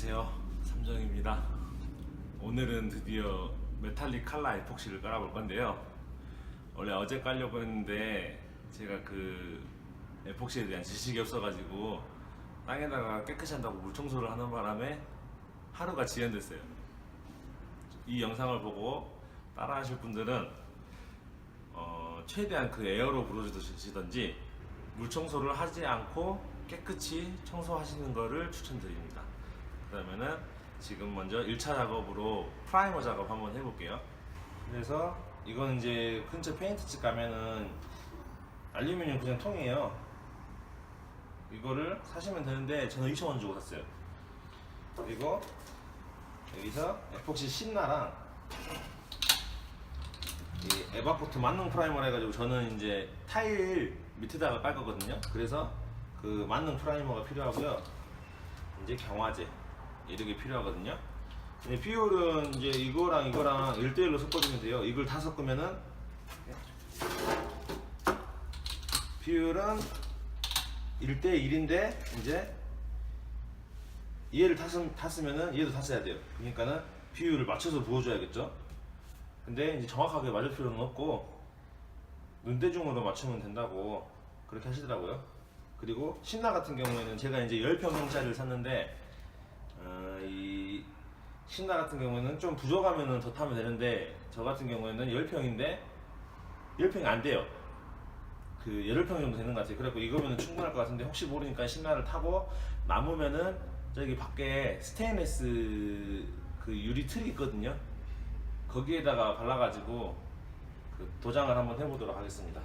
안녕하세요. 삼정입니다. 오늘은 드디어 메탈릭 칼라 에폭시를 깔아볼 건데요. 원래 어제 깔려고 했는데 제가 그 에폭시에 대한 지식이 없어가지고 땅에다가 깨끗이 한다고 물 청소를 하는 바람에 하루가 지연됐어요. 이 영상을 보고 따라 하실 분들은 어, 최대한 그 에어로 불어주시던지 물 청소를 하지 않고 깨끗이 청소하시는 거를 추천드립니다. 그러면은 지금 먼저 1차 작업으로 프라이머 작업 한번 해볼게요. 그래서 이건 이제 근처 페인트집 가면은 알루미늄 그냥 통이에요. 이거를 사시면 되는데 저는 2,000원 주고 샀어요. 그리고 여기서 에폭시 신나랑 이 에바코트 만능 프라이머를 해가지고 저는 이제 타일 밑에다가 깔 거거든요. 그래서 그 만능 프라이머가 필요하고요. 이제 경화제 이렇게 필요하거든요. 근데 비율은 이제 이거랑 이거랑 1대1로 섞어주면 돼요. 이걸 다 섞으면은 비율은 1대1인데 이제 얘를 다, 쓰, 다 쓰면은 얘도 다 써야 돼요. 그러니까는 비율을 맞춰서 부어줘야겠죠. 근데 이제 정확하게 맞을 필요는 없고 눈대중으로 맞추면 된다고 그렇게 하시더라고요. 그리고 신나 같은 경우에는 제가 이제 10평짜리를 샀는데 신나 같은 경우에는 좀 부족하면은 더 타면 되는데 저 같은 경우에는 10평인데 10평이 안 돼요. 그 8평 정도 되는 것 같아요. 그래갖고 이거면 충분할 것 같은데 혹시 모르니까 신나를 타고 남으면은 저기 밖에 스테인레스 그 유리 틀이 있거든요. 거기에다가 발라가지고 그 도장을 한번 해보도록 하겠습니다.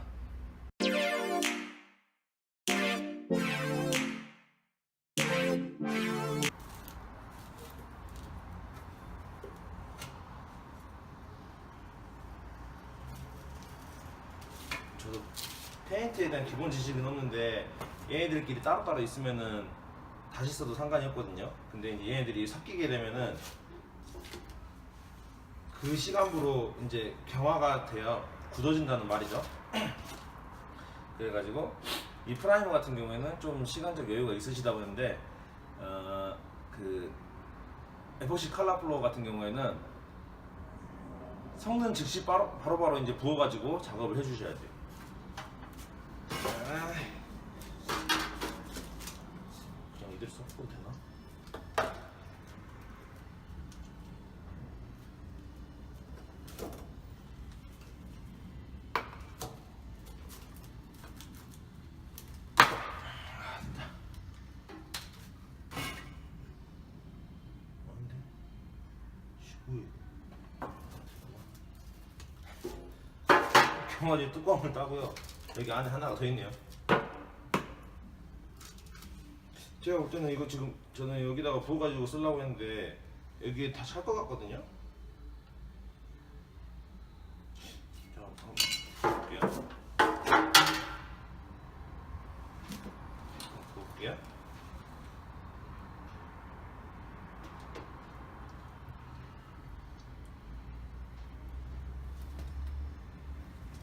대한 기본 지식은 없는데 얘네들끼리 따로따로 있으면은 다시 써도 상관이 없거든요. 근데 이제 얘네들이 섞이게 되면은 그 시간부로 이제 경화가 돼요. 굳어진다는 말이죠. 그래가지고 이 프라이머 같은 경우에는 좀 시간적 여유가 있으시다 보는데 어그 에포시 칼라플로 같은 경우에는 섞는 즉시 바로 바로바로 이제 부어가지고 작업을 해주셔야 돼요. 그냥 이대로 섞어도 되나? 경화제 뚜껑을 따고요. 여기 안에 하나가 더 있네요. 제가 볼 때는 이거 지금 저는 여기다가 부어가지고 쓰려고 했는데 여기에 다 찰 것 같거든요. 자, 한번 볼게요. 한번 볼게요.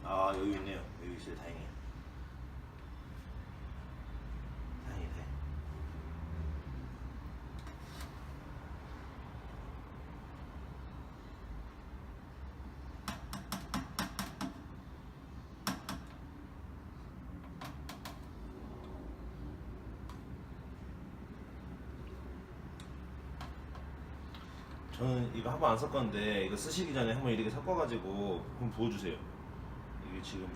아 여유 있네요. 여유 있어요. 다행이에요. 다행이네. 저는 이거 한 번 안 섞었는데 이거 쓰시기 전에 한번 이렇게 섞어가지고 한번 부어주세요. 이게 지금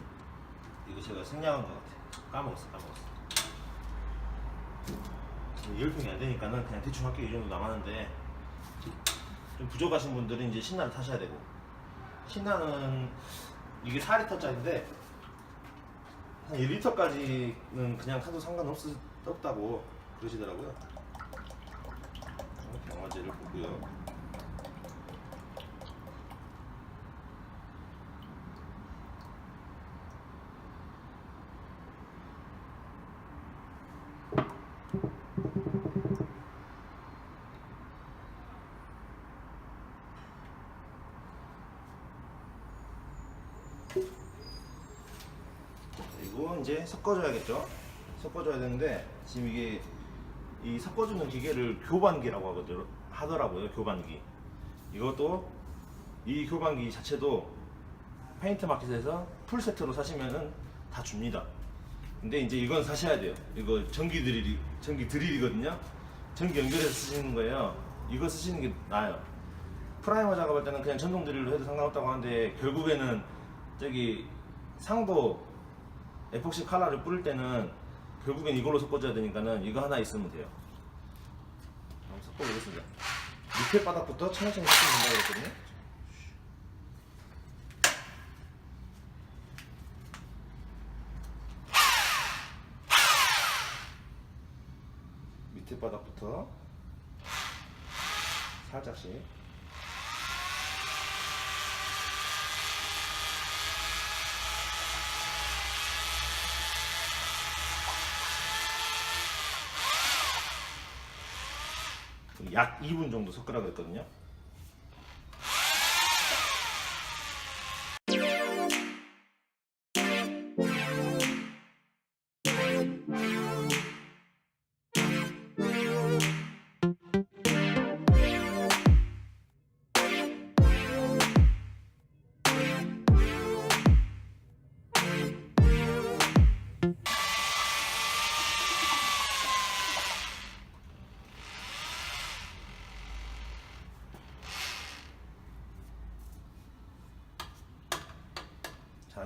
이거 제가 생략한 것 같아. 까먹었어, 까먹었어. 열평이 안 되니까는 그냥 대충 할게요. 이 정도 남았는데 좀 부족하신 분들은 이제 신나를 타셔야 되고 신나는 이게 4리터짜리인데 한 1리터까지는 그냥 타도 상관없다고 그러시더라고요. 어, 경화제를 보고요. 그리고 이제 섞어줘야겠죠. 섞어줘야 되는데 지금 이게 이 섞어주는 기계를 교반기라고. 하더라고요. 교반기. 이것도 이 교반기 자체도 페인트 마켓에서 풀 세트로 사시면은 다 줍니다. 근데 이제 이건 사셔야 돼요. 이거 전기 드릴이 전기 드릴이거든요. 전기 연결해서 쓰시는 거예요. 이거 쓰시는 게 나아요. 프라이머 작업할 때는 그냥 전동 드릴로 해도 상관없다고 하는데 결국에는 저기 상도 에폭시 칼라를 뿌릴 때는 결국엔 이걸로 섞어줘야 되니까는 이거 하나 있으면 돼요. 한번 섞어보겠습니다. 밑에 바닥부터 천천히 섞으면 된다고 했거든요. 밑에 바닥부터 살짝씩 약 2분 정도 섞으라고 했거든요.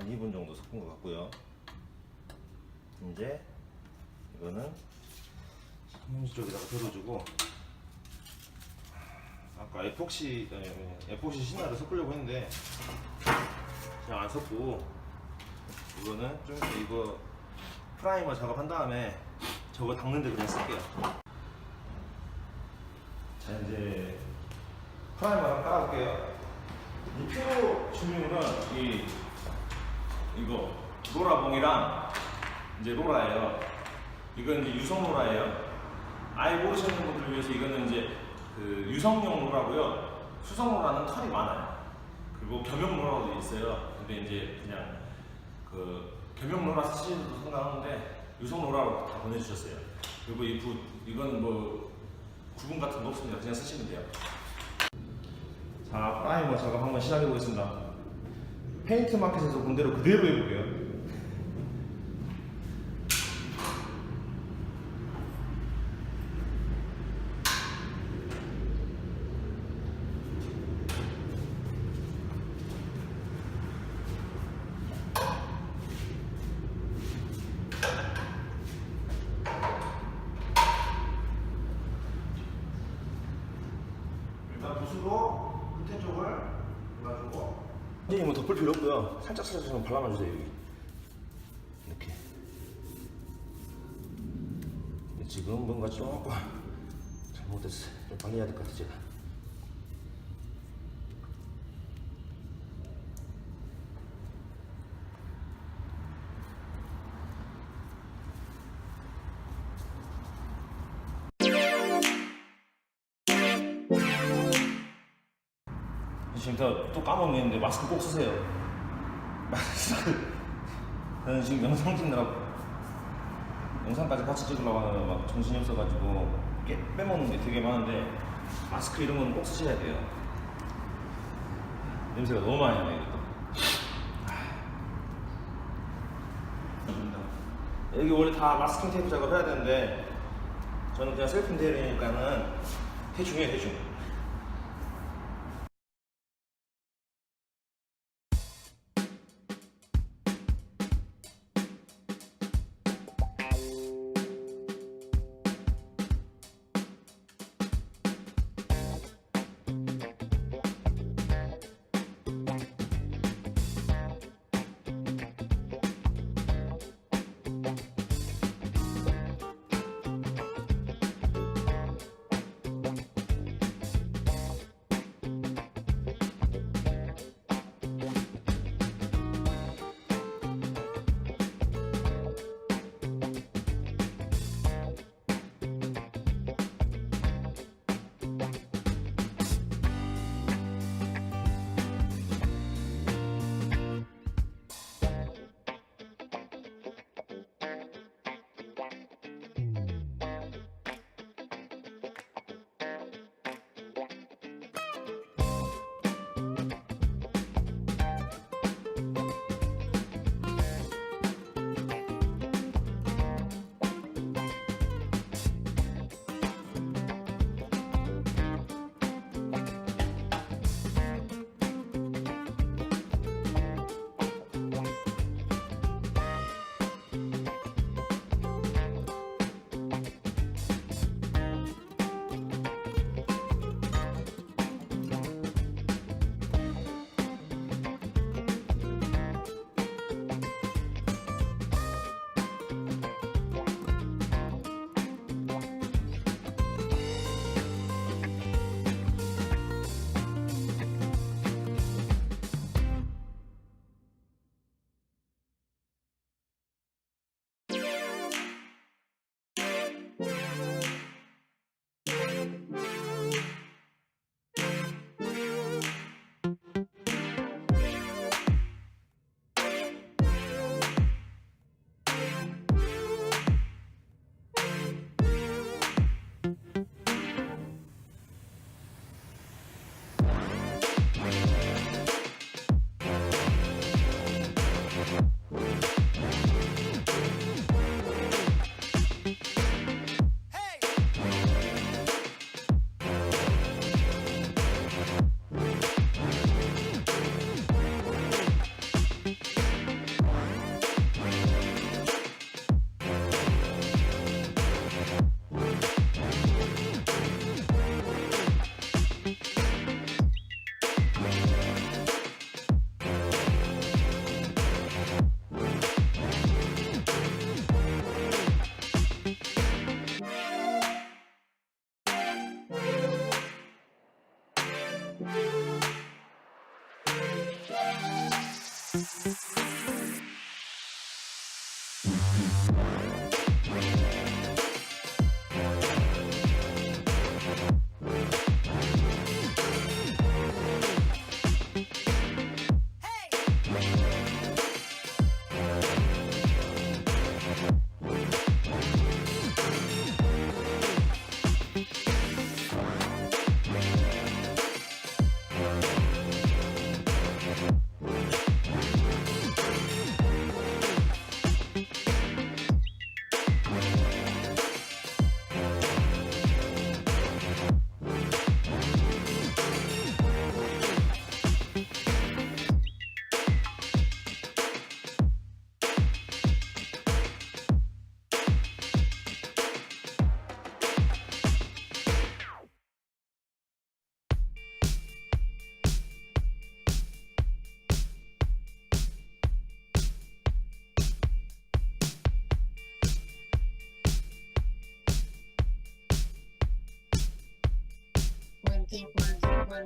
한 2분 정도 섞은 것 같고요. 이제 이거는 손문지 쪽에다가 들어주고 아까 에폭시 에, 에폭시 신화를 섞으려고 했는데 그냥 안 섞고 이거는 좀 이거 프라이머 작업한 다음에 저거 닦는데 그냥 쓸게요. 자 이제 프라이머 깔아볼게요. 이 피부 종류는 이 이거 로라봉이랑 이제 로라예요. 이건 이제 유성 로라예요. 아예 모르시는 분들을 위해서 이거는 이제 그 유성용 로라고요. 수성 로라는 털이 많아요. 그리고 겸용 로라도 있어요. 근데 이제 그냥 그 겸용 로라 쓰시는 상관없는데 유성 로라로 다 보내주셨어요. 그리고 이 붓, 이건 뭐 구분 같은 거 없습니다. 그냥 쓰시면 돼요. 자, 프라이머 작업 한번 시작해 보겠습니다. 페인트 마켓에서 본 대로 그대로 해볼게요. 선생님 뭐 덮을 필요 없고요. 살짝 살짝 좀 발라놔 주세요 여기. 이렇게. 지금 뭔가 조금 잘못됐어요. 좀 빨리 해야 될 것 같아 제가 또, 또 까먹는데 마스크 꼭 쓰세요. 저는 지금 영상 찍느라고 영상까지 같이 찍으려고 하면 막 정신이 없어가지고 깨, 빼먹는 게 되게 많은데 마스크 이런 거는 꼭 쓰셔야 돼요. 냄새가 너무 많이 나요, 이것도. 여기 원래 다 마스킹 테이프 작업해야 되는데 저는 그냥 셀프 인테리어니까는 monkey, monkey,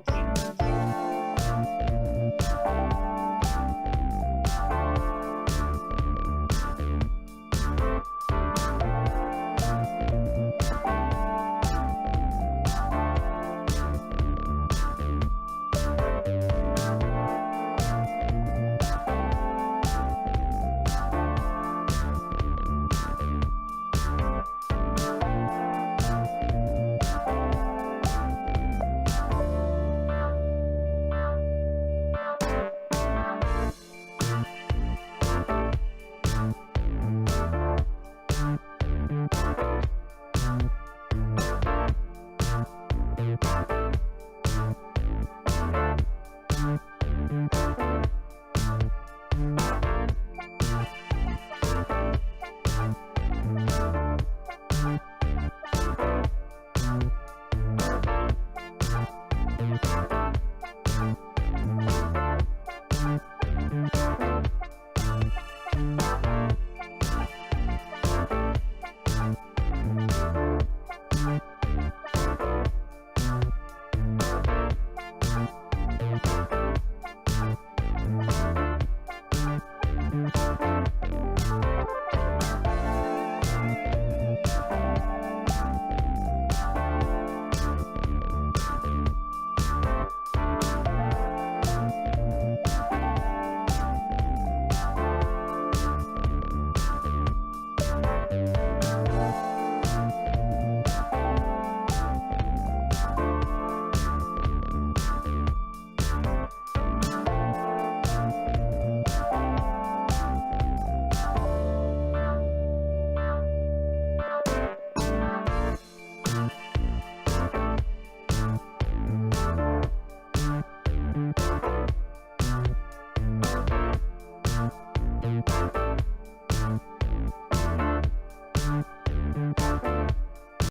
Bye.